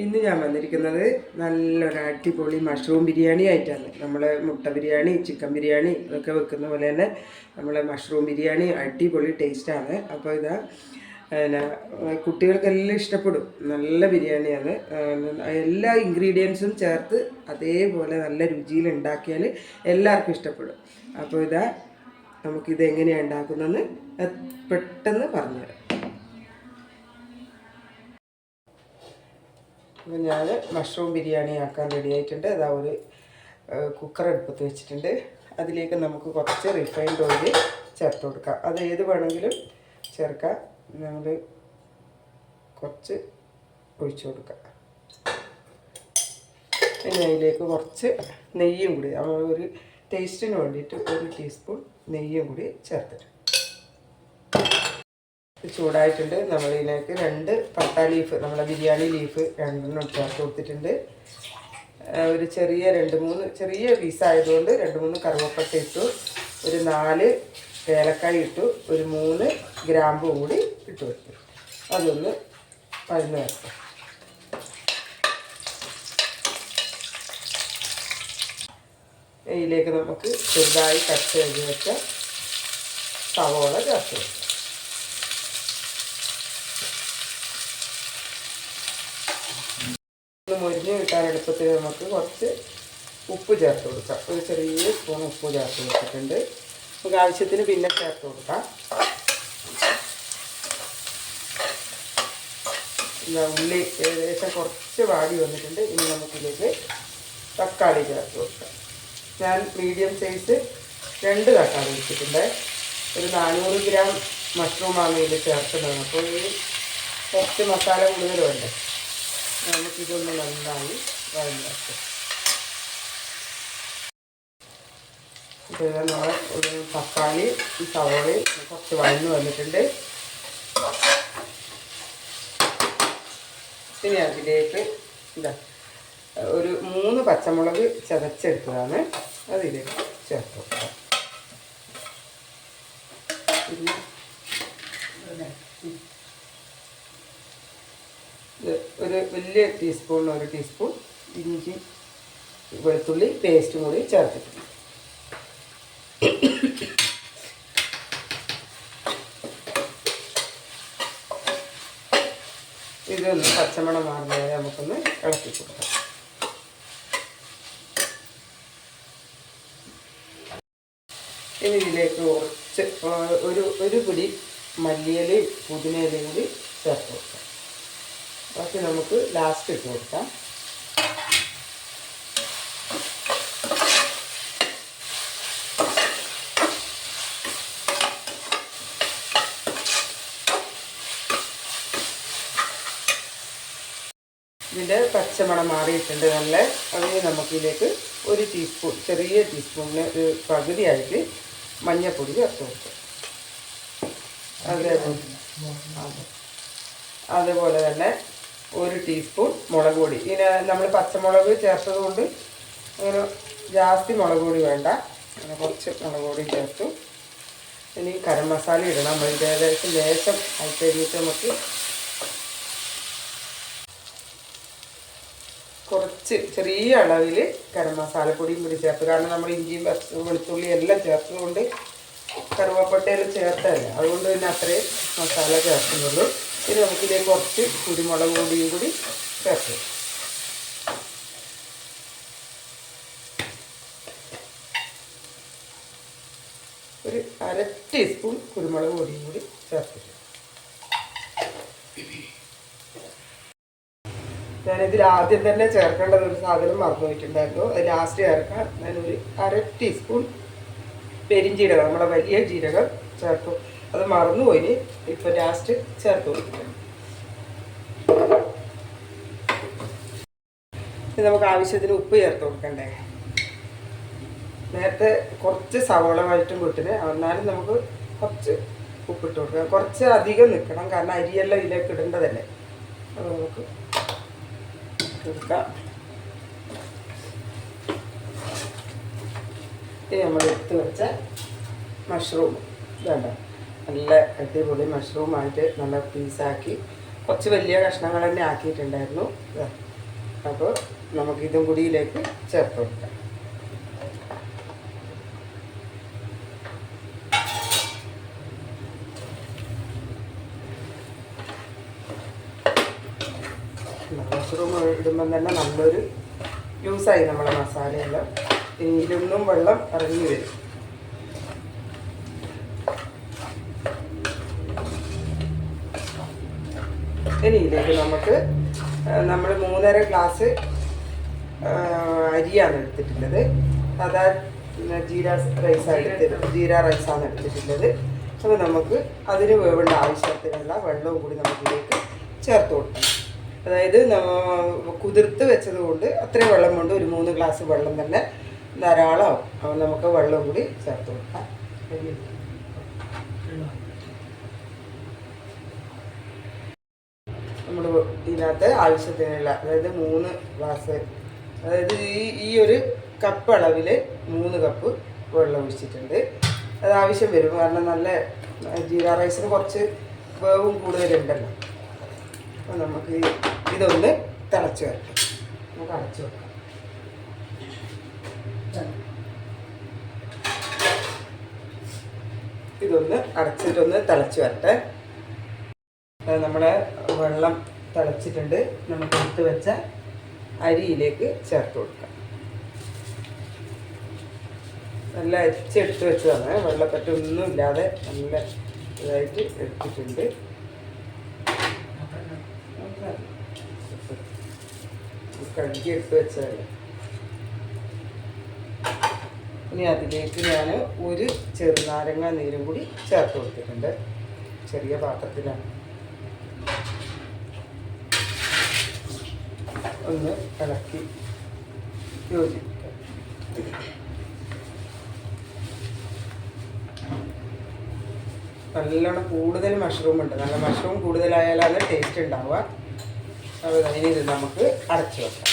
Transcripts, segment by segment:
ഇന്ന് ഞാൻ വന്നിരിക്കുന്നത് നല്ലൊരു അടിപൊളി മഷ്റൂം ബിരിയാണി ആയിട്ടാണ്. നമ്മൾ മുട്ട ബിരിയാണി ചിക്കൻ ബിരിയാണി ഇതൊക്കെ വെക്കുന്ന പോലെ തന്നെ നമ്മളെ മഷ്റൂം ബിരിയാണി അടിപൊളി ടേസ്റ്റാണ് അപ്പോൾ ഇതാ പിന്നെ കുട്ടികൾക്കെല്ലാം ഇഷ്ടപ്പെടും. നല്ല ബിരിയാണിയാണ്. എല്ലാ ഇൻഗ്രീഡിയൻസും ചേർത്ത് അതേപോലെ നല്ല രുചിയിൽ ഉണ്ടാക്കിയാൽ എല്ലാവർക്കും ഇഷ്ടപ്പെടും. അപ്പോൾ ഇതാ നമുക്കിത് എങ്ങനെയാണ് ഉണ്ടാക്കുന്നതെന്ന് പെട്ടെന്ന് പറഞ്ഞുതരാം. അപ്പോൾ ഞാൻ മഷ്റൂം ബിരിയാണി ആക്കാൻ റെഡി ആയിട്ടുണ്ട്. അതാ ഒരു കുക്കർ അടുപ്പത്ത് വെച്ചിട്ടുണ്ട്. അതിലേക്ക് നമുക്ക് കുറച്ച് റിഫൈൻഡ് ഓയിൽ ചേർത്ത് കൊടുക്കാം. അത് ഏത് വേണമെങ്കിലും ചേർക്കാം. നമ്മൾ കുറച്ച് ഒഴിച്ചു കൊടുക്കാം. പിന്നെ അതിലേക്ക് കുറച്ച് നെയ്യും കൂടി നമ്മൾ ഒരു ടേസ്റ്റിന് വേണ്ടിയിട്ട് ഒരു ടീസ്പൂൺ നെയ്യും കൂടി ചേർത്തിട്ട് ചൂടായിട്ടുണ്ട്. നമ്മളിതിലേക്ക് രണ്ട് പട്ട ലീഫ് നമ്മളെ ബിരിയാണി ലീഫ് രണ്ടെണ്ണം ചേർത്ത് കൊടുത്തിട്ടുണ്ട്. ഒരു ചെറിയ രണ്ട് മൂന്ന് ചെറിയ പീസായതുകൊണ്ട് രണ്ട് മൂന്ന് കറുവപ്പട്ട ഇട്ടു. ഒരു നാല് ഏലക്കായ ഇട്ടു. ഒരു മൂന്ന് ഗ്രാമ്പു കൂടി ഇട്ട് വെക്കും. അതൊന്ന് പതിന് വെക്കും. ഇതിലേക്ക് നമുക്ക് ചെറുതായി കട്ട് ചെയ്ത് വെച്ച സവോള ചേർത്ത് വെക്കാം. മുരിഞ്ഞ് കിട്ടാൻ എളുപ്പത്തിൽ നമുക്ക് കുറച്ച് ഉപ്പ് ചേർത്ത് കൊടുക്കാം. ഒരു ചെറിയ സ്പൂൺ ഉപ്പ് ചേർത്ത് കൊടുത്തിട്ടുണ്ട്. നമുക്ക് ആവശ്യത്തിന് പിന്നെ ചേർത്ത് കൊടുക്കാം. ഉള്ളി ഏകദേശം കുറച്ച് വാടി വന്നിട്ടുണ്ട്. ഇനി നമുക്കിതിലേക്ക് തക്കാളി ചേർത്ത് കൊടുക്കാം. ഞാൻ മീഡിയം സൈസ് രണ്ട് തക്കാളി വെച്ചിട്ടുണ്ട് ഒരു നാനൂറ് ഗ്രാം മഷ്റൂമാണ് ഇതിൽ ചേർക്കുന്നത്. അപ്പോൾ ഈ കുറച്ച് മസാല കൂടുതൽ വേണ്ടേ? നമുക്കിതൊന്ന് നന്നായി ഇത് നമ്മളെ ഒരു തക്കാളി ഈ സവോളി കുറച്ച് വഴന്ന് വന്നിട്ടുണ്ട്. ഇനി അതിലേക്ക് എന്താ ഒരു മൂന്ന് പച്ചമുളക് ചതച്ചെടുത്തതാണ്. അതിലേക്ക് ചേർത്ത് കൊടുക്കാം പിന്നെ ഇത് ഒരു വലിയ ടീസ്പൂൺ ഒരു ടീസ്പൂൺ ഇഞ്ചി വെളുത്തുള്ളി പേസ്റ്റും കൂടി ചേർത്തിട്ടുണ്ട്. ഇതൊന്ന് പച്ചമണം മാറുന്നതായി നമുക്കൊന്ന് ഇളക്കി കൊടുക്കാം. ഇനി ഇതിലേക്ക് കുറച്ച് ഒരു ഒരു പിടി മല്ലിയിലയും പുതിനയിലയും കൂടി ചേർത്ത് കൊടുക്കാം. ബാക്കി നമുക്ക് ലാസ്റ്റ് ഇട്ട് കൊടുക്കാം. ഇതിന്റെ പച്ചമണം മാറിയിട്ടുണ്ട് നല്ല. അതിന് നമുക്കിതിലേക്ക് ഒരു ടീസ്പൂൺ ചെറിയ ടീസ്പൂണിന് ഒരു പകുതിയായിട്ട് മഞ്ഞൾപ്പൊടി ചേർത്ത് കൊടുക്കാം. അതേപോലെ അതുപോലെ തന്നെ ഒരു ടീസ്പൂൺ മുളക് പൊടി. ഇതിന് നമ്മൾ പച്ചമുളക് ചേർത്തത് കൊണ്ട് അങ്ങനെ ജാസ്തി മുളക് പൊടി വേണ്ട. അങ്ങനെ കുറച്ച് മുളക് പൊടി ചേർത്തു. ഇനി ഗരം മസാല ഇടണം. നമ്മൾ ഏകദേശം ലേശം ആയി കഴിഞ്ഞിട്ട് നമുക്ക് കുറച്ച് ചെറിയ അളവിൽ ഗരം മസാലപ്പൊടിയും കൂടി ചേർത്ത്. കാരണം നമ്മൾ ഇഞ്ചിയും വെളുത്തുള്ളി എല്ലാം ചേർത്തതുകൊണ്ട് കറുവപ്പട്ടയെല്ലാം ചേർത്തതല്ല. അതുകൊണ്ട് തന്നെ അത്രയും മസാല ചേർക്കുന്നുള്ളൂ. ഇനി നമുക്കിതിലേക്ക് കുറച്ച് കുരുമുളക് പൊടിയും കൂടി ചേർത്ത് ഒരു അര ടീസ്പൂൺ കുരുമുളക് പൊടിയും കൂടി ചേർത്തിട്ട് ഞാനിതിൽ ആദ്യം തന്നെ ചേർക്കേണ്ടത് ഒരു സാധനം മറന്നു പോയിട്ടുണ്ടായിരുന്നു. അത് ലാസ്റ്റ് ചേർക്കാൻ ഞാനൊരു അര ടീസ്പൂൺ പെരിഞ്ജീരകം നമ്മുടെ വലിയ ജീരകം ചേർത്തു. അത് മറന്നുപോയി. ഇപ്പൊ ലാസ്റ്റ് ചേർത്ത് കൊടുക്കുക നമുക്ക് ആവശ്യത്തിന് ഉപ്പ് ചേർത്ത് കൊടുക്കണ്ടേ? നേരത്തെ കുറച്ച് സവോള വഴറ്റും എന്നാലും നമുക്ക് കുറച്ച് ഉപ്പിട്ട് കൊടുക്കാം. കുറച്ച് അധികം നിൽക്കണം. കാരണം അരിയെല്ലാം ഇതിലേക്ക് ഇടേണ്ടതല്ലേ. അത് നമുക്ക് കൊടുക്കാം. നമ്മൾ എടുത്ത് വെച്ച മഷ്റൂം ഇതുണ്ട് നല്ല അടിപൊളി മഷ്റൂമായിട്ട് നല്ല പീസാക്കി കുറച്ച് വലിയ കഷ്ണങ്ങൾ തന്നെ ആക്കിയിട്ടുണ്ടായിരുന്നു. അപ്പോൾ നമുക്കിതും കൂടിയിലേക്ക് ചേർത്ത് കൊടുക്കാം. മഷ്റൂം ഇടുമ്പം തന്നെ നല്ലൊരു യൂസായി നമ്മുടെ മസാലയെല്ലാം. ഇതിലൊന്നും വെള്ളം ഇറങ്ങി വരും. ഇനി ഇതിലേക്ക് നമുക്ക് നമ്മൾ മൂന്നര ഗ്ലാസ് അരിയാണ് എടുത്തിട്ടുള്ളത്. അതാ ജീര റൈസാണ് എടുത്തിട്ട് ജീര റൈസാണ് എടുത്തിട്ടുള്ളത്. അപ്പോൾ നമുക്ക് അതിന് വേവേണ്ട ആവശ്യത്തിനുള്ള വെള്ളവും കൂടി നമുക്കിതിലേക്ക് ചേർത്ത് കൊടുക്കണം. അതായത് കുതിർത്ത് വെച്ചത് കൊണ്ട് അത്രയും വെള്ളം കൊണ്ട് ഒരു മൂന്ന് ഗ്ലാസ് വെള്ളം തന്നെ ധാരാളമാവും. അപ്പോൾ നമുക്ക് വെള്ളം കൂടി ചേർത്ത് കൊടുക്കാം. ഇതിനകത്ത് ആവശ്യത്തിനുള്ള അതായത് മൂന്ന് ഗ്ലാസ് അതായത് ഈ ഈ ഒരു കപ്പ് അളവിൽ മൂന്ന് കപ്പ് വെള്ളം ഒഴിച്ചിട്ടുണ്ട്. അത് ആവശ്യം വരും കാരണം നല്ല ജീര റൈസിന് കുറച്ച് വേവും കൂടുതലുണ്ടല്ലോ. അപ്പോൾ നമുക്ക് ഇതൊന്ന് തിളച്ച് വെക്കാം നമുക്ക് അടച്ച് വെക്കാം. ഇതൊന്ന് അടച്ചിട്ടൊന്ന് തിളച്ച് വരട്ടെ. നമ്മുടെ വെള്ളം തിളച്ചിട്ടുണ്ട്. നമുക്ക് എടുത്ത് വെച്ച അരിയിലേക്ക് ചേർത്ത് കൊടുക്കാം. നല്ല അരിച്ചെടുത്ത് വെച്ചതാണ്. വെള്ളപ്പറ്റൊന്നും ഇല്ലാതെ നല്ല ഇതായിട്ട് എടുത്തിട്ടുണ്ട്. കഴുകി എടുത്ത് വെച്ചാൽ ഇനി അതിലേക്ക് ഞാൻ ഒരു ചെറുനാരങ്ങ നീരും കൂടി ചേർത്ത് കൊടുത്തിട്ടുണ്ട്. ചെറിയ പാത്രത്തിലാണ്. ഒന്ന് ഇളക്കി യോജിപ്പിക്കാം. നല്ലോണം കൂടുതൽ മഷ്റൂം ഉണ്ട്. നല്ല മഷ്റൂം കൂടുതലായാലാണ് ടേസ്റ്റ് ഉണ്ടാവുക. അപ്പോൾ ഇനി ഇത് നമുക്ക് അടച്ചു വെക്കാം.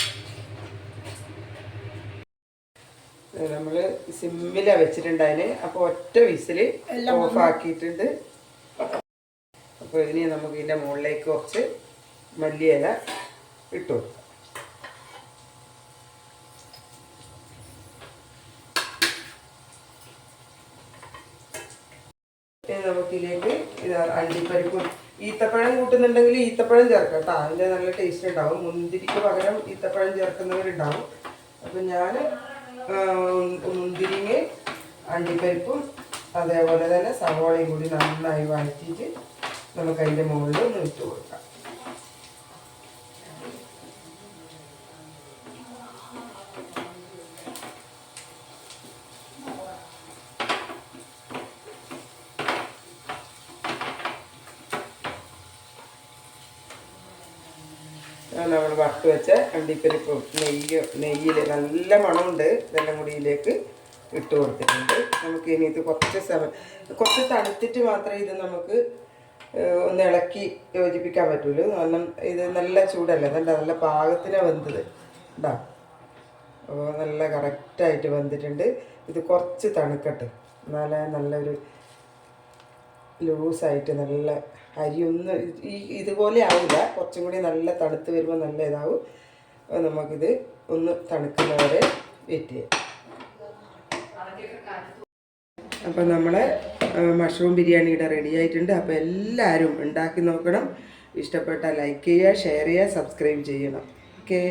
നമ്മൾ സിമ്മിലാണ് വെച്ചിട്ടുണ്ടായിന്. അപ്പോൾ ഒറ്റ വിസിൽ ഓഫ് ആക്കിയിട്ടുണ്ട് അപ്പോൾ ഇനി നമുക്ക് ഇതിന്റെ മുകളിലേക്ക് കുറച്ച് മല്ലിയില ഇട്ട് നമുക്കിതിലേക്ക് ഇതാ അണ്ടിപ്പരിപ്പും ഈത്തപ്പഴം കൂട്ടുന്നുണ്ടെങ്കിൽ ഈത്തപ്പഴം ചേർക്കാം കേട്ടോ. അതിന്റെ നല്ല ടേസ്റ്റ് ഉണ്ടാവും. മുന്തിരിക്ക് പകരം ഈത്തപ്പഴം ചേർക്കുന്നവരുണ്ടാവും. അപ്പം ഞാൻ മുന്തിരിയും അണ്ടിപ്പരിപ്പും അതേപോലെ തന്നെ സവോളയും കൂടി നന്നായി വഴറ്റിയിട്ട് നമുക്ക് അതിന്റെ മുകളിൽ ഒന്ന് ഇട്ട് കൊടുക്കാം. നമ്മൾ വറുത്ത് വെച്ച അണ്ടിപ്പരിപ്പും നെയ്യ് നെയ്യിൽ നല്ല മണമുണ്ട്. ഇതെല്ലാം കൂടി ഇതിലേക്ക് ഇട്ട് കൊടുത്തിട്ടുണ്ട്. നമുക്ക് ഇനി ഇത് കുറച്ച് സമയം കുറച്ച് തണുത്തിട്ട് മാത്രമേ ഇത് നമുക്ക് ഒന്ന് ഇളക്കി യോജിപ്പിക്കാൻ പറ്റുള്ളൂ. കാരണം ഇത് നല്ല ചൂടല്ലേ? നല്ല നല്ല പാകത്തിനാണ് വെന്തത്. ഉണ്ടാ അപ്പോൾ നല്ല കറക്റ്റായിട്ട് വെന്തിട്ടുണ്ട്. ഇത് കുറച്ച് തണുക്കട്ടെ. എന്നാലേ നല്ലൊരു ലൂസായിട്ട് നല്ല അരിയൊന്നും ഈ ഇതുപോലെ ആവില്ല കുറച്ചും കൂടി നല്ല തണുത്ത് വരുമ്പോൾ നല്ല ഇതാവും. നമുക്കിത് ഒന്ന് തണുക്കുന്നവരെ വെയിറ്റ് ചെയ്യാം. അപ്പോൾ നമ്മളെ മഷ്റൂം ബിരിയാണിയുടെ റെഡി ആയിട്ടുണ്ട്. അപ്പോൾ എല്ലാവരും ഉണ്ടാക്കി നോക്കണം. ഇഷ്ടപ്പെട്ടാൽ ലൈക്ക് ചെയ്യുക ഷെയർ ചെയ്യുക സബ്സ്ക്രൈബ് ചെയ്യണം. ഓക്കേ